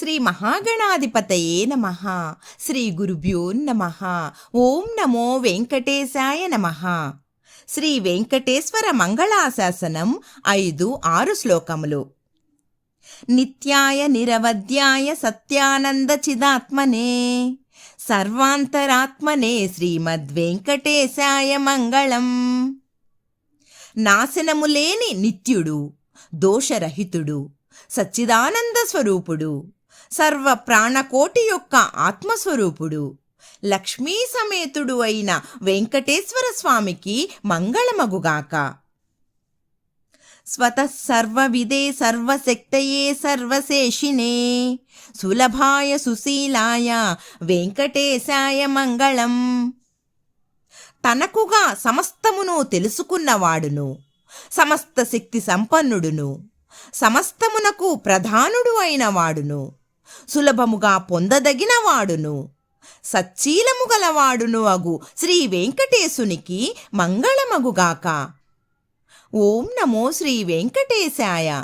శ్రీ మహాగణాధిపతయే నమ. శ్రీ గురుభ్యో నమ. ఓం నమో వెంకటేశాయ నమ. శ్రీ వెంకటేశ్వర మంగళాశాసనం ఐదు ఆరు శ్లోకములు. నిత్యాయ నిరవధ్యాయ సత్యానంద చిదాత్మనే. సర్వాంతరాత్మనే శ్రీమద్వెంకటేశాయ మంగళం. నాశనము లేని నిత్యుడు దోషరహితుడు సచ్చిదానంద స్వరూపుడు. సర్వ ప్రాణకోటి యొక్క ఆత్మస్వరూపుడు. లక్ష్మీ సమేతుడు అయిన వెంకటేశ్వర స్వామికి మంగళమగుగాక. స్వతః సర్వవిదే సర్వశక్తయే సర్వశేషినే. సులభాయ సుశీలాయ వెంకటేశాయ మంగళం. తనకుగా సమస్తమును తెలుసుకున్నవాడును. సమస్త శక్తి సంపన్నుడును. సమస్తమునకు ప్రధానుడు అయిన వాడును సులభముగా పొందదగిన వాడును సచ్చీలము గలవాడును అగు శ్రీ వెంకటేశునికి మంగళమగుగాక. ఓం నమో శ్రీ వెంకటేశాయ.